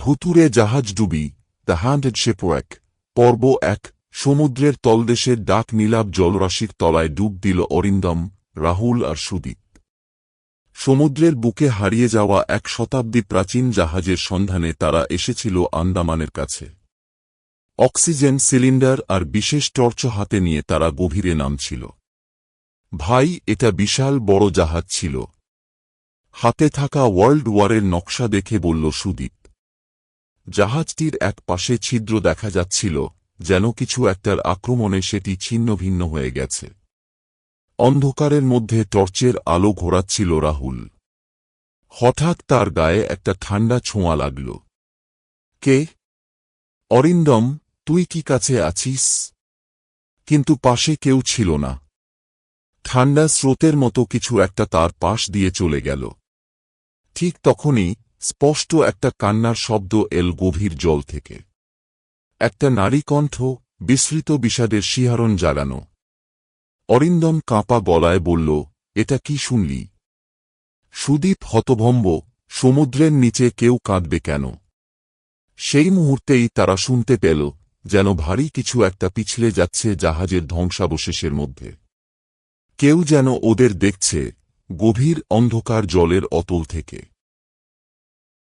ভুতুরে জাহাজ ডুবি, দ্য হ্যান্ডেড শেপওয়াক, পর্ব এক, সমুদ্রের তলদেশের ডাক নীলাভ জলরাশির তলায় ডুব দিল অরিন্দম, রাহুল আর সুদীপ। সমুদ্রের বুকে হারিয়ে যাওয়া এক শতাব্দী প্রাচীন জাহাজের সন্ধানে তারা এসেছিল আন্দামানের কাছে। অক্সিজেন সিলিন্ডার আর বিশেষ টর্চ হাতে নিয়ে তারা গভীরে নামছিল। ভাই, এটা বিশাল বড় জাহাজ ছিল। হাতে থাকা ওয়ার্ল্ড ওয়ারের নকশা দেখে বলল সুদীপ জাহাজটির এক পাশে ছিদ্র দেখা যাচ্ছিল, যেন কিছু একটার আক্রমণে সেটি ছিন্ন ভিন্ন হয়ে গেছে। অন্ধকারের মধ্যে টর্চের আলো ঘোরাচ্ছিল রাহুল। হঠাৎ তার গায়ে একটা ঠান্ডা ছোঁয়া লাগল। কে? অরিন্দম, তুই কি কাছে আছিস? কিন্তু পাশে কেউ ছিল না। ঠান্ডা স্রোতের মতো কিছু একটা তার পাশ দিয়ে চলে গেল। ঠিক তখনই স্পষ্ট একটা কান্নার শব্দ এল গভীর জল থেকে। একটা নারী কণ্ঠ, বিস্মৃত বিষাদের শিহারণ জাগানো অরিন্দম কাঁপা গলায় বলল, এটা কি শুনলি? সুদীপ হতভম্ব, সমুদ্রের নিচে কেউ কাঁদবে কেন? সেই মুহূর্তেই তারা শুনতে পেল, যেন ভারী কিছু একটা পিছলে যাচ্ছে জাহাজের ধ্বংসাবশেষের মধ্যে। কেউ যেন ওদের দেখছে, গভীর অন্ধকার জলের অতল থেকে।